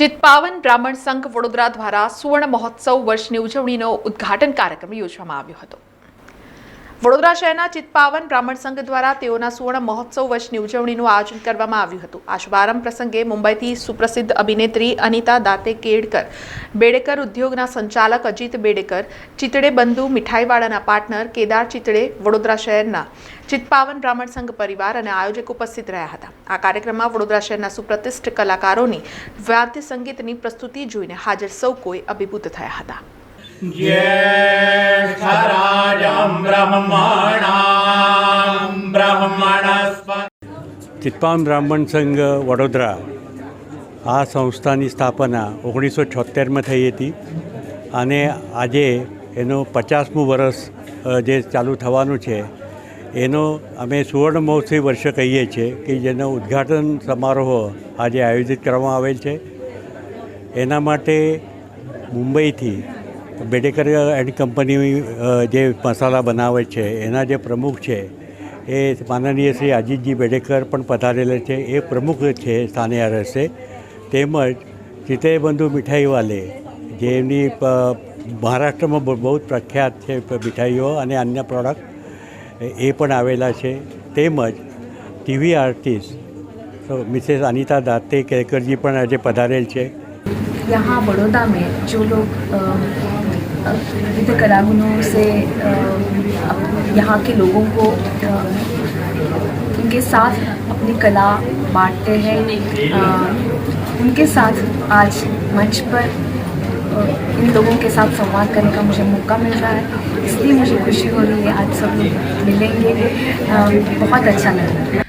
ચિત્પાવન બ્રાહ્મણ સંઘ વડોદરા દ્વારા સુવર્ણ મહોત્સવ વર્ષની ઉજવણીનો ઉદ્ઘાટન કાર્યક્રમ યોજવામાં આવ્યો હતો. વડોદરા શહેરના ચિત્પાવન બ્રાહ્મણ સંઘ દ્વારા તેઓના સુવર્ણ મહોત્સવ વર્ષની ઉજવણીનું આયોજન કરવામાં આવ્યું હતું. આ શુભારંભ પ્રસંગે મુંબઈથી સુપ્રસિદ્ધ અભિનેત્રી અનિતા દાતે કેડકર બેડેકર ઉદ્યોગના સંચાલક અજીત બેડેકર, ચિતડે બંધુ મીઠાઈવાળાના પાર્ટનર કેદાર ચિતડે, વડોદરા શહેરના ચિત્પાવન બ્રાહ્મણ સંઘ પરિવાર અને આયોજક ઉપસ્થિત રહ્યા હતા. આ કાર્યક્રમમાં વડોદરા શહેરના સુપ્રતિષ્ઠ કલાકારોની વાદ્ય સંગીતની પ્રસ્તુતિ જોઈને હાજર સૌ કોઈ અભિભૂત થયા હતા. ચિત્પામ બ્રાહ્મણ સંઘ વડોદરા આ સંસ્થાની સ્થાપના ઓગણીસો છોતેરમાં થઈ હતી અને આજે એનો પચાસમું વર્ષ જે ચાલુ થવાનું છે એનો અમે સુવર્ણ મહોત્સવી વર્ષ કહીએ છીએ કે જેનો ઉદ્ઘાટન સમારોહ આજે આયોજિત કરવામાં આવેલ છે એના માટે મુંબઈથી બેડેકર એન્ડ કંપની જે મસાલા બનાવે છે, એના જે પ્રમુખ છે, એ માનનીય શ્રી અજીતજી બેડેકર પણ પધારેલા છે. એ પ્રમુખ છે સ્થાને આ રહેશે તેમજ ચિતયબંધુ મીઠાઈવાલે જે મહારાષ્ટ્રમાં બહુ જ પ્રખ્યાત છે મીઠાઈઓ અને અન્ય પ્રોડક્ટ એ પણ આવેલા છે. તેમજ TV artist Mrs Anita Date કેરકરજી પણ આજે પધારેલ છે. યહાં વડોદરા મેં જો લોગ विविध कलागुणों से यहाँ के लोगों को उनके साथ अपनी कला बांटते हैं। उनके साथ आज मंच पर इन लोगों के साथ संवाद करने का मुझे मौका मिल रहा है। इसलिए मुझे खुशी हो रही है, आज सब लोग मिलेंगे। बहुत अच्छा लग। रहा है